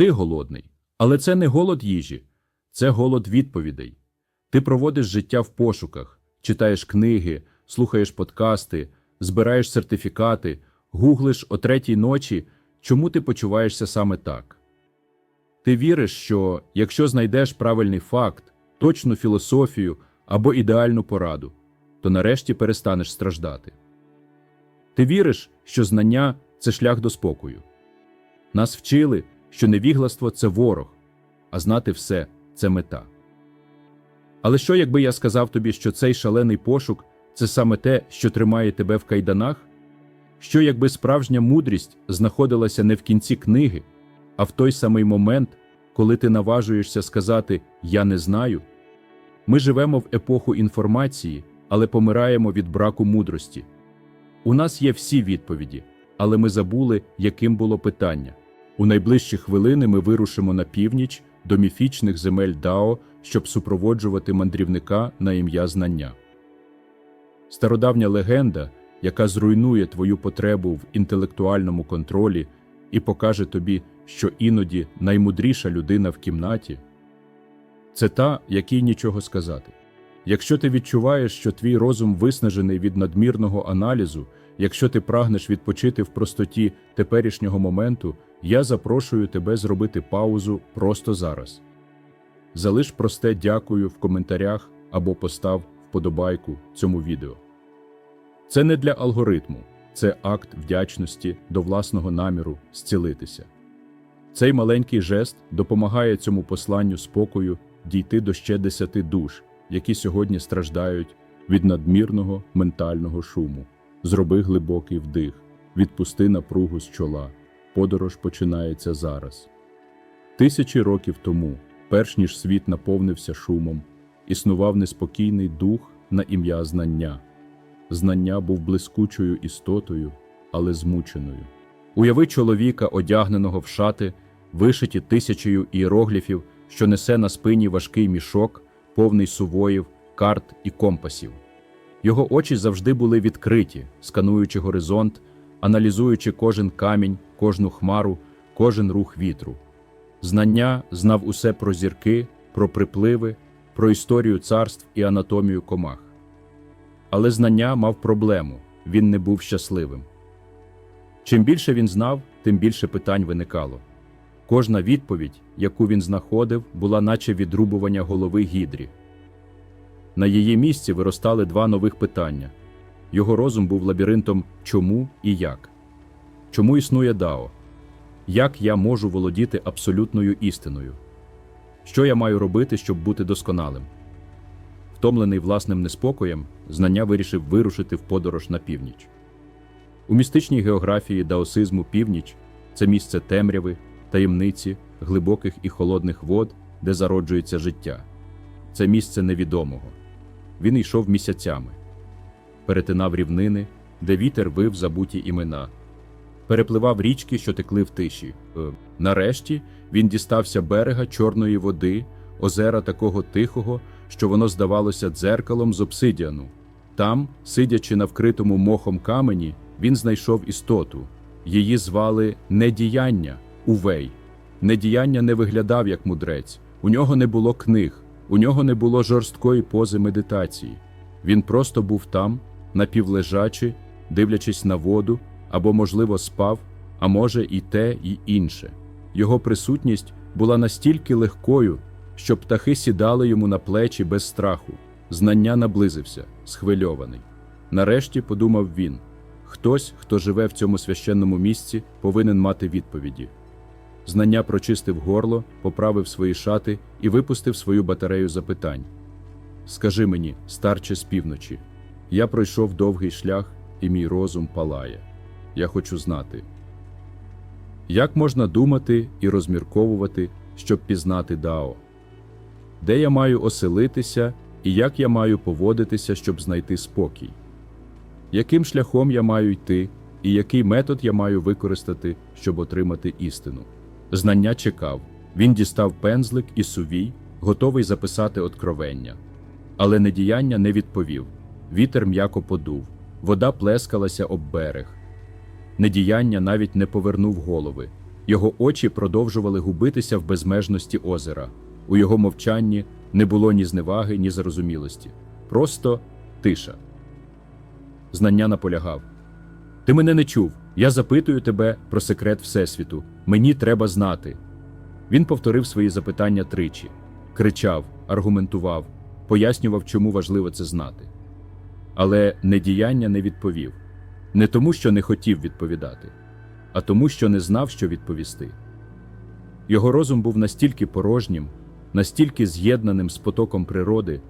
Ти голодний. Але це не голод їжі, це голод відповідей. Ти проводиш життя в пошуках, читаєш книги, слухаєш подкасти, збираєш сертифікати, гуглиш о третій ночі, чому ти почуваєшся саме так. Ти віриш, що якщо знайдеш правильний факт, точну філософію або ідеальну пораду, то нарешті перестанеш страждати. Ти віриш, що знання це шлях до спокою. Нас вчили, що невігластво це ворог, а знати все це мета. Але що, якби я сказав тобі, що цей шалений пошук це саме те, що тримає тебе в кайданах? Що, якби справжня мудрість знаходилася не в кінці книги, а в той самий момент, коли ти наважуєшся сказати Я не знаю? Ми живемо в епоху інформації, але помираємо від браку мудрості. У нас є всі відповіді, але ми забули, яким було питання. У найближчі хвилини ми вирушимо на північ до міфічних земель Дао, щоб супроводжувати мандрівника на ім'я знання. Стародавня легенда, яка зруйнує твою потребу в інтелектуальному контролі і покаже тобі, що іноді наймудріша людина в кімнаті це та, якій нічого сказати. Якщо ти відчуваєш, що твій розум виснажений від надмірного аналізу, якщо ти прагнеш відпочити в простоті теперішнього моменту, я запрошую тебе зробити паузу просто зараз. Залиш просте дякую в коментарях або постав вподобайку цьому відео. Це не для алгоритму, це акт вдячності до власного наміру зцілитися. Цей маленький жест допомагає цьому посланню спокою дійти до ще десяти душ, які сьогодні страждають від надмірного ментального шуму. Зроби глибокий вдих, відпусти напругу з чола. Подорож починається зараз. Тисячі років тому, перш ніж світ наповнився шумом, існував неспокійний дух на ім'я знання. Знання був блискучою істотою, але змученою. Уяви чоловіка, одягненого в шати, вишиті тисячею іерогліфів, що несе на спині важкий мішок, повний сувоїв, карт і компасів. Його очі завжди були відкриті, скануючи горизонт, аналізуючи кожен камінь, кожну хмару, кожен рух вітру. Знання знав усе про зірки, про припливи, про історію царств і анатомію комах. Але знання мав проблему він не був щасливим. Чим більше він знав, тим більше питань виникало. Кожна відповідь, яку він знаходив, була наче відрубування голови гідрі. На її місці виростали два нових питання. Його розум був лабіринтом чому і як. Чому існує Дао? Як я можу володіти абсолютною істиною? Що я маю робити, щоб бути досконалим? Втомлений власним неспокоєм, знання вирішив вирушити в подорож на північ. У містичній географії даосизму північ це місце темряви, таємниці, глибоких і холодних вод, де зароджується життя. Це місце невідомого. Він йшов місяцями, перетинав рівнини, де вітер вив забуті імена, перепливав річки, що текли в тиші. Е, Нарешті він дістався берега чорної води, озера такого тихого, що воно здавалося дзеркалом з обсидіану. Там, сидячи на вкритому мохом камені, він знайшов істоту. Її звали Недіяння Увей. Недіяння не виглядав як мудрець, у нього не було книг, у нього не було жорсткої пози медитації. Він просто був там, напівлежачи, дивлячись на воду, або, можливо, спав, а може, і те, і інше. Його присутність була настільки легкою, що птахи сідали йому на плечі без страху. Знання наблизився, схвильований. Нарешті подумав він: хтось, хто живе в цьому священному місці, повинен мати відповіді. Знання прочистив горло, поправив свої шати і випустив свою батарею запитань. Скажи мені, старче з півночі, я пройшов довгий шлях, і мій розум палає. Я хочу знати, як можна думати і розмірковувати, щоб пізнати Дао? Де я маю оселитися і як я маю поводитися, щоб знайти спокій? Яким шляхом я маю йти, і який метод я маю використати, щоб отримати істину? Знання чекав. Він дістав пензлик і сувій, готовий записати откровення. Але недіяння не відповів. Вітер м'яко подув, вода плескалася об берег. Недіяння навіть не повернув голови. Його очі продовжували губитися в безмежності озера. У його мовчанні не було ні зневаги, ні зарозумілості. Просто тиша. Знання наполягав. Ти мене не чув. Я запитую тебе про секрет Всесвіту. Мені треба знати. Він повторив свої запитання тричі, кричав, аргументував, пояснював, чому важливо це знати. Але недіяння не відповів не тому, що не хотів відповідати, а тому, що не знав, що відповісти. Його розум був настільки порожнім, настільки з'єднаним з потоком природи,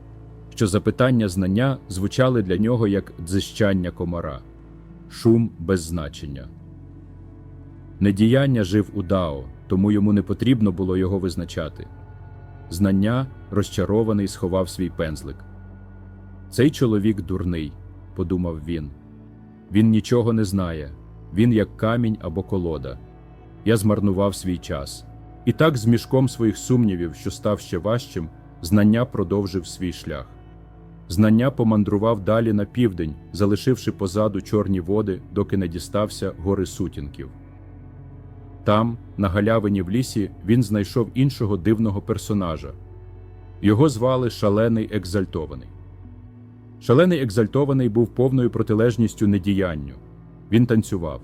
що запитання знання звучали для нього як дзищання комара, шум без значення. Недіяння жив у Дао, тому йому не потрібно було його визначати. Знання, розчарований, сховав свій пензлик. Цей чоловік дурний, подумав він. Він нічого не знає, він як камінь або колода. Я змарнував свій час. І так, з мішком своїх сумнівів, що став ще важчим, знання продовжив свій шлях. Знання помандрував далі на південь, залишивши позаду чорні води, доки не дістався гори сутінків. Там, на галявині в лісі, він знайшов іншого дивного персонажа. Його звали Шалений Екзальтований. Шалений екзальтований був повною протилежністю недіянню. Він танцював.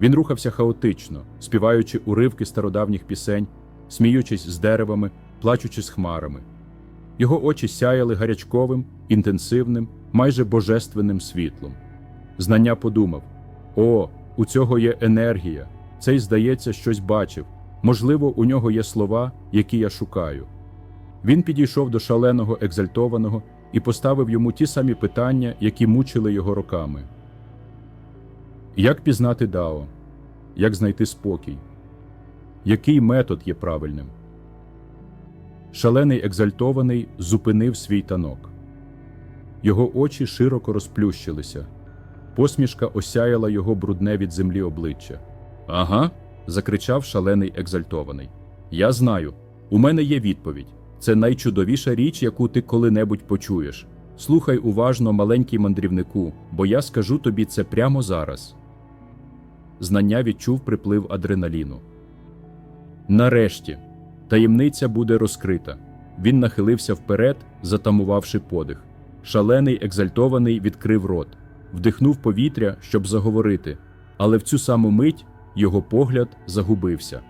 Він рухався хаотично, співаючи уривки стародавніх пісень, сміючись з деревами, плачучи з хмарами. Його очі сяяли гарячковим, інтенсивним, майже божественним світлом. Знання подумав: О, у цього є енергія, цей, здається, щось бачив. Можливо, у нього є слова, які я шукаю. Він підійшов до шаленого екзальтованого і поставив йому ті самі питання, які мучили його роками. Як пізнати Дао? Як знайти спокій? Який метод є правильним? Шалений екзальтований зупинив свій танок. Його очі широко розплющилися. Посмішка осяяла його брудне від землі обличчя. Ага. закричав шалений екзальтований. Я знаю. У мене є відповідь. Це найчудовіша річ, яку ти коли-небудь почуєш. Слухай уважно, маленький мандрівнику, бо я скажу тобі це прямо зараз. Знання відчув приплив адреналіну. Нарешті таємниця буде розкрита. Він нахилився вперед, затамувавши подих. Шалений, екзальтований відкрив рот, вдихнув повітря, щоб заговорити, але в цю саму мить його погляд загубився.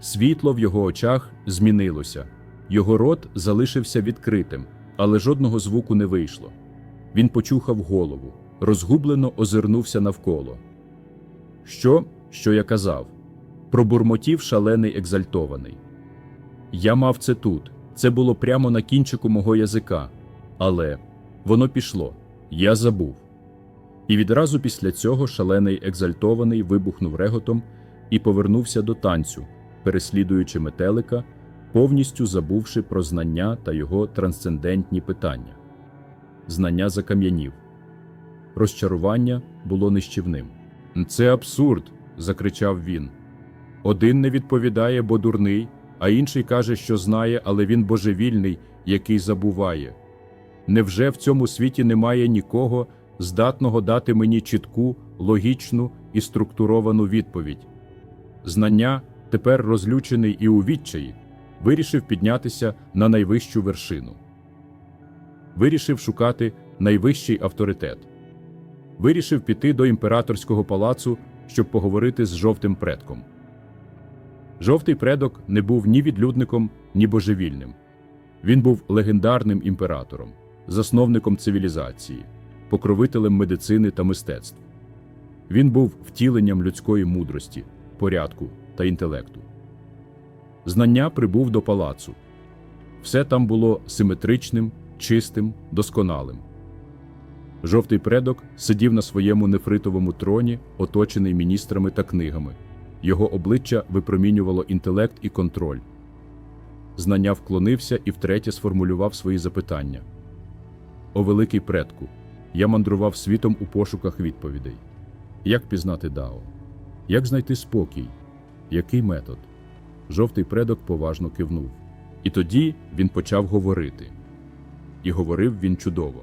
Світло в його очах змінилося. Його рот залишився відкритим, але жодного звуку не вийшло. Він почухав голову, розгублено озирнувся навколо. Що, що я казав? Пробурмотів шалений екзальтований. Я мав це тут, це було прямо на кінчику мого язика, але воно пішло, я забув. І відразу після цього шалений екзальтований вибухнув реготом і повернувся до танцю, переслідуючи метелика, повністю забувши про знання та його трансцендентні питання. Знання закам'янів. Розчарування було нищівним. Це абсурд. закричав він. Один не відповідає, бо дурний, а інший каже, що знає, але він божевільний, який забуває. Невже в цьому світі немає нікого, здатного дати мені чітку, логічну і структуровану відповідь? Знання, тепер розлючений і у відчаї, вирішив піднятися на найвищу вершину. Вирішив шукати найвищий авторитет. Вирішив піти до імператорського палацу, щоб поговорити з жовтим предком. Жовтий предок не був ні відлюдником, ні божевільним. Він був легендарним імператором, засновником цивілізації, покровителем медицини та мистецтв. Він був втіленням людської мудрості, порядку та інтелекту. Знання прибув до палацу. Все там було симетричним, чистим, досконалим. Жовтий предок сидів на своєму нефритовому троні, оточений міністрами та книгами. Його обличчя випромінювало інтелект і контроль. Знання вклонився і втретє сформулював свої запитання. О великий предку, я мандрував світом у пошуках відповідей. Як пізнати Дао? Як знайти спокій? Який метод? Жовтий предок поважно кивнув. І тоді він почав говорити. І говорив він чудово.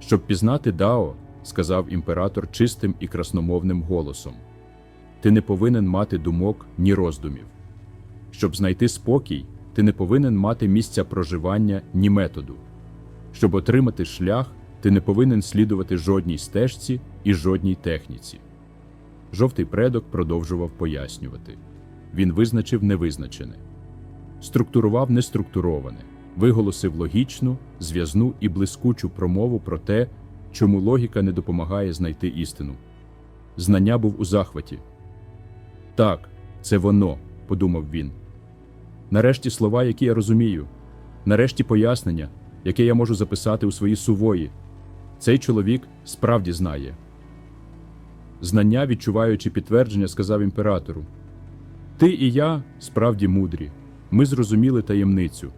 Щоб пізнати Дао, сказав імператор чистим і красномовним голосом. ти не повинен мати думок ні роздумів. Щоб знайти спокій, ти не повинен мати місця проживання ні методу. Щоб отримати шлях, ти не повинен слідувати жодній стежці і жодній техніці. Жовтий предок продовжував пояснювати. Він визначив невизначене, структурував неструктуроване, виголосив логічну, зв'язну і блискучу промову про те, чому логіка не допомагає знайти істину. Знання був у захваті. Так, це воно, подумав він. Нарешті слова, які я розумію, нарешті пояснення, яке я можу записати у свої сувої. Цей чоловік справді знає. Знання, відчуваючи підтвердження, сказав імператору: Ти і я справді мудрі. Ми зрозуміли таємницю,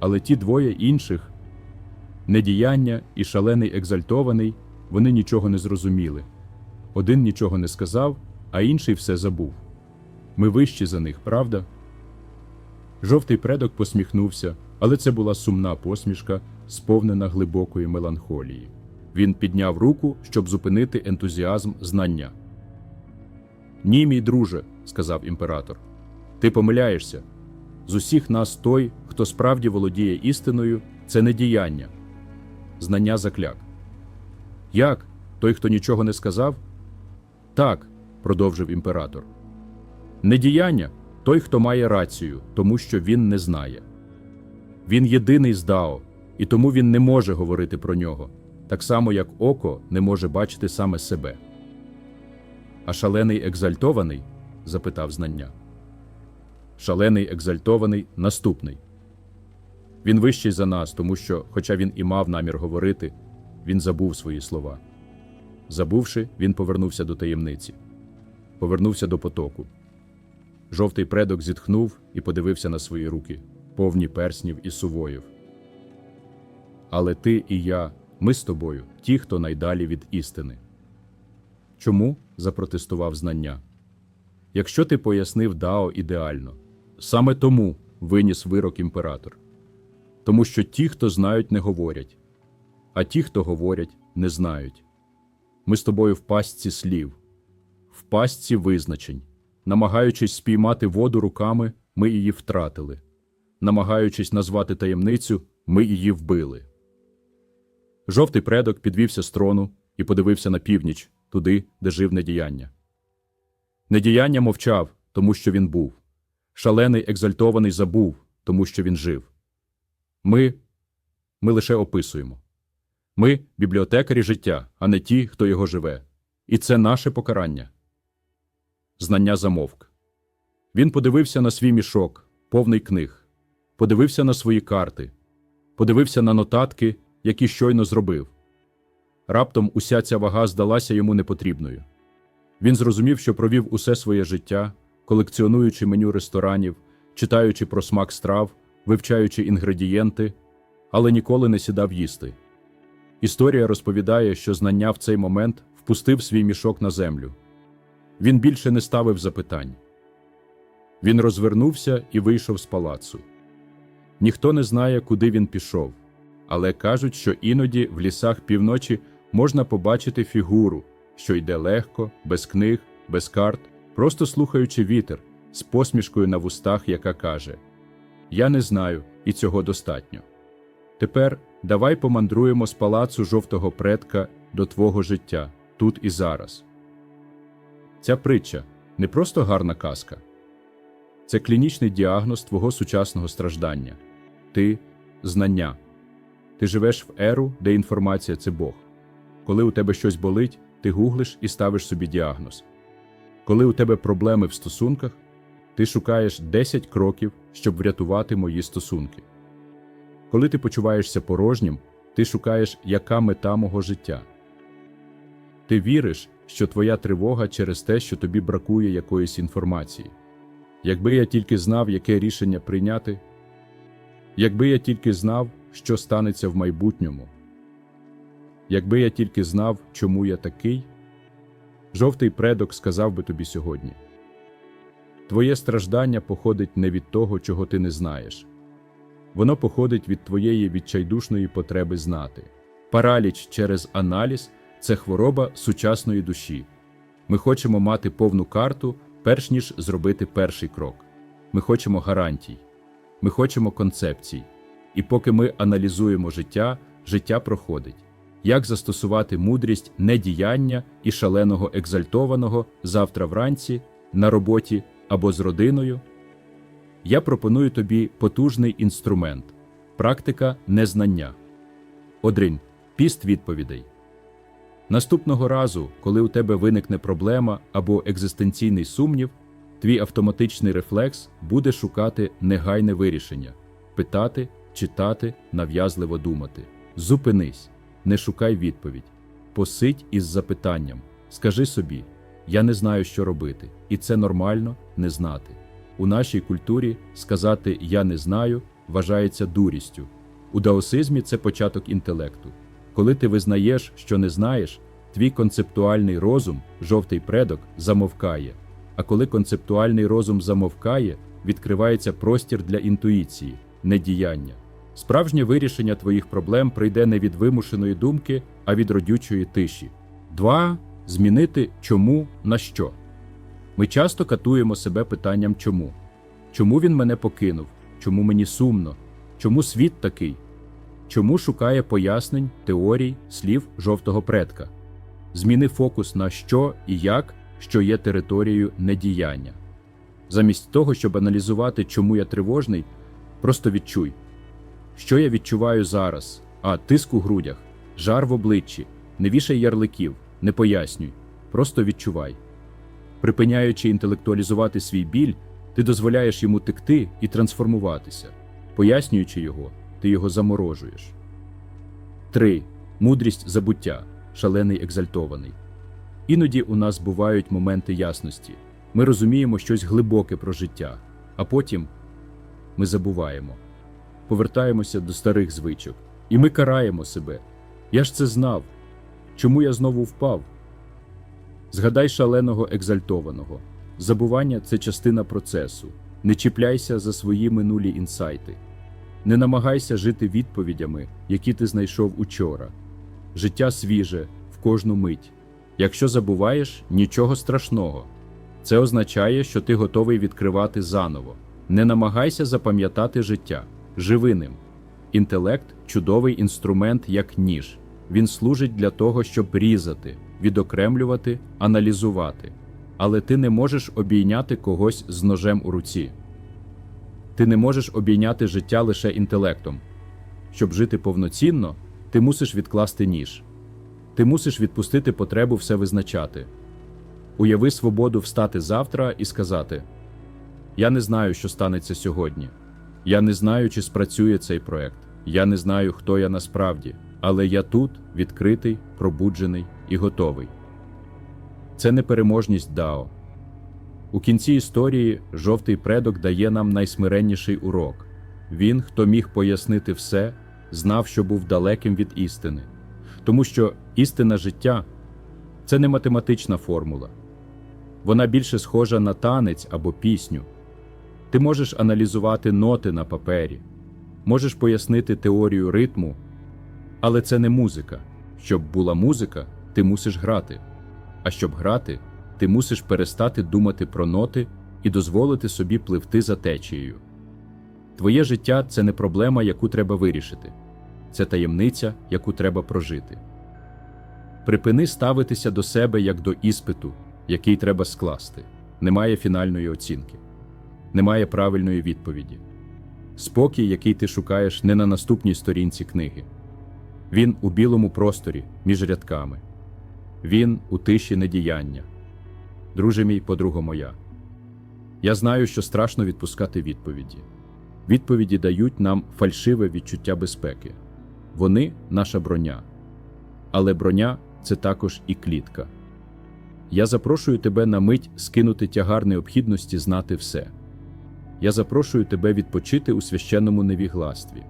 але ті двоє інших недіяння і шалений екзальтований, вони нічого не зрозуміли. Один нічого не сказав, а інший все забув. Ми вищі за них, правда? Жовтий предок посміхнувся, але це була сумна посмішка, сповнена глибокої меланхолії. Він підняв руку, щоб зупинити ентузіазм знання. Ні, мій друже, сказав імператор, ти помиляєшся. З усіх нас той, хто справді володіє істиною, це не діяння. Знання закляк. Як? Той, хто нічого не сказав? Так, продовжив імператор. Недіяння той, хто має рацію, тому що він не знає. Він єдиний з Дао, і тому він не може говорити про нього, так само як око не може бачити саме себе. А шалений екзальтований? Запитав знання. Шалений екзальтований наступний. Він вищий за нас, тому що, хоча він і мав намір говорити, він забув свої слова. Забувши, він повернувся до таємниці, повернувся до потоку. Жовтий предок зітхнув і подивився на свої руки, повні перснів і сувоїв. Але ти і я, ми з тобою, ті, хто найдалі від істини. Чому? запротестував знання. Якщо ти пояснив Дао ідеально, саме тому виніс вирок імператор. Тому що ті, хто знають, не говорять, а ті, хто говорять, не знають. Ми з тобою в пастці слів, в пастці визначень. Намагаючись спіймати воду руками, ми її втратили. Намагаючись назвати таємницю, ми її вбили. Жовтий предок підвівся з трону і подивився на північ, туди, де жив недіяння. Недіяння мовчав, тому що він був. Шалений екзальтований забув, тому що він жив. Ми ми лише описуємо. Ми бібліотекарі життя, а не ті, хто його живе. І це наше покарання. Знання замовк. Він подивився на свій мішок, повний книг, подивився на свої карти, подивився на нотатки, які щойно зробив. Раптом уся ця вага здалася йому непотрібною. Він зрозумів, що провів усе своє життя, колекціонуючи меню ресторанів, читаючи про смак страв, вивчаючи інгредієнти, але ніколи не сідав їсти. Історія розповідає, що знання в цей момент впустив свій мішок на землю. Він більше не ставив запитань. Він розвернувся і вийшов з палацу. Ніхто не знає, куди він пішов, але кажуть, що іноді в лісах півночі можна побачити фігуру, що йде легко, без книг, без карт, просто слухаючи вітер, з посмішкою на вустах, яка каже: Я не знаю, і цього достатньо. Тепер давай помандруємо з палацу жовтого предка до твого життя, тут і зараз. Ця притча не просто гарна казка, це клінічний діагноз твого сучасного страждання. Ти знання. Ти живеш в еру, де інформація це Бог. Коли у тебе щось болить, ти гуглиш і ставиш собі діагноз. Коли у тебе проблеми в стосунках, ти шукаєш 10 кроків, щоб врятувати мої стосунки. Коли ти почуваєшся порожнім, ти шукаєш, яка мета мого життя. Ти віриш, що твоя тривога через те, що тобі бракує якоїсь інформації. Якби я тільки знав, яке рішення прийняти, якби я тільки знав, що станеться в майбутньому, якби я тільки знав, чому я такий, жовтий предок сказав би тобі сьогодні. Твоє страждання походить не від того, чого ти не знаєш. Воно походить від твоєї відчайдушної потреби знати. Параліч через аналіз це хвороба сучасної душі. Ми хочемо мати повну карту, перш ніж зробити перший крок. Ми хочемо гарантій, ми хочемо концепцій. І поки ми аналізуємо життя, життя проходить. Як застосувати мудрість недіяння і шаленого екзальтованого завтра вранці, на роботі або з родиною? Я пропоную тобі потужний інструмент практика незнання. Одринь піст відповідей. Наступного разу, коли у тебе виникне проблема або екзистенційний сумнів, твій автоматичний рефлекс буде шукати негайне вирішення, питати, читати, нав'язливо думати. Зупинись, не шукай відповідь. Посидь із запитанням. Скажи собі: я не знаю, що робити, і це нормально не знати. У нашій культурі сказати Я не знаю вважається дурістю. У даосизмі це початок інтелекту. Коли ти визнаєш, що не знаєш, твій концептуальний розум, жовтий предок, замовкає. А коли концептуальний розум замовкає, відкривається простір для інтуїції, недіяння. Справжнє вирішення твоїх проблем прийде не від вимушеної думки, а від родючої тиші. Два змінити чому на що. Ми часто катуємо себе питанням чому. Чому він мене покинув? Чому мені сумно? Чому світ такий? Чому шукає пояснень, теорій, слів жовтого предка? Зміни фокус на що і як, що є територією недіяння. Замість того, щоб аналізувати, чому я тривожний, просто відчуй, що я відчуваю зараз, а тиск у грудях, жар в обличчі, не вішай ярликів, не пояснюй, просто відчувай. Припиняючи інтелектуалізувати свій біль, ти дозволяєш йому текти і трансформуватися. Пояснюючи його, ти його заморожуєш. 3. Мудрість забуття, шалений екзальтований. Іноді у нас бувають моменти ясності. Ми розуміємо щось глибоке про життя, а потім ми забуваємо, повертаємося до старих звичок, і ми караємо себе. Я ж це знав. Чому я знову впав? Згадай шаленого екзальтованого. Забування це частина процесу. Не чіпляйся за свої минулі інсайти. Не намагайся жити відповідями, які ти знайшов учора. Життя свіже в кожну мить. Якщо забуваєш, нічого страшного. Це означає, що ти готовий відкривати заново. Не намагайся запам'ятати життя, живи. Інтелект чудовий інструмент, як ніж. Він служить для того, щоб різати, відокремлювати, аналізувати. Але ти не можеш обійняти когось з ножем у руці. Ти не можеш обійняти життя лише інтелектом. Щоб жити повноцінно, ти мусиш відкласти ніж. Ти мусиш відпустити потребу все визначати. Уяви свободу встати завтра і сказати: Я не знаю, що станеться сьогодні. Я не знаю, чи спрацює цей проект. Я не знаю, хто я насправді, але я тут відкритий, пробуджений і готовий. Це непереможність Дао. У кінці історії жовтий предок дає нам найсмиренніший урок. Він, хто міг пояснити все, знав, що був далеким від істини. Тому що істина життя це не математична формула. Вона більше схожа на танець або пісню. Ти можеш аналізувати ноти на папері, можеш пояснити теорію ритму, але це не музика. Щоб була музика, ти мусиш грати. А щоб грати, ти мусиш перестати думати про ноти і дозволити собі пливти за течією. Твоє життя це не проблема, яку треба вирішити, це таємниця, яку треба прожити. Припини ставитися до себе як до іспиту, який треба скласти. Немає фінальної оцінки, немає правильної відповіді. Спокій, який ти шукаєш не на наступній сторінці книги. Він у білому просторі між рядками. Він у тиші недіяння. Друже мій, подруга моя. Я знаю, що страшно відпускати відповіді. Відповіді дають нам фальшиве відчуття безпеки. Вони наша броня. Але броня це також і клітка. Я запрошую тебе на мить скинути тягар необхідності знати все. Я запрошую тебе відпочити у священному невігластві.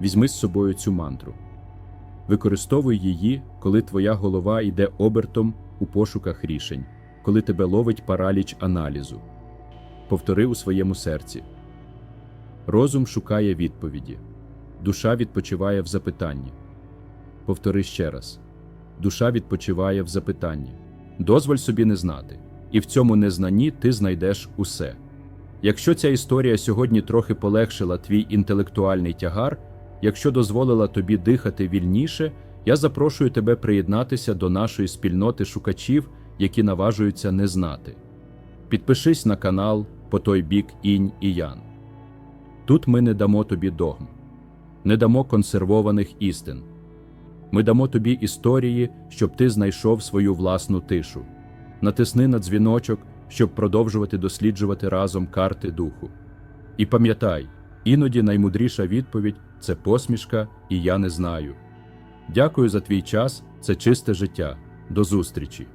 Візьми з собою цю мантру. Використовуй її, коли твоя голова йде обертом у пошуках рішень, коли тебе ловить параліч аналізу. Повтори у своєму серці. Розум шукає відповіді, душа відпочиває в запитанні. Повтори ще раз. Душа відпочиває в запитанні. дозволь собі не знати, і в цьому незнанні ти знайдеш усе. Якщо ця історія сьогодні трохи полегшила твій інтелектуальний тягар, якщо дозволила тобі дихати вільніше, я запрошую тебе приєднатися до нашої спільноти шукачів, які наважуються не знати. Підпишись на канал по той бік інь і ян. Тут ми не дамо тобі догм, не дамо консервованих істин. Ми дамо тобі історії, щоб ти знайшов свою власну тишу. Натисни на дзвіночок, щоб продовжувати досліджувати разом карти духу. І пам'ятай, іноді наймудріша відповідь це посмішка, і я не знаю. Дякую за твій час, це чисте життя. До зустрічі!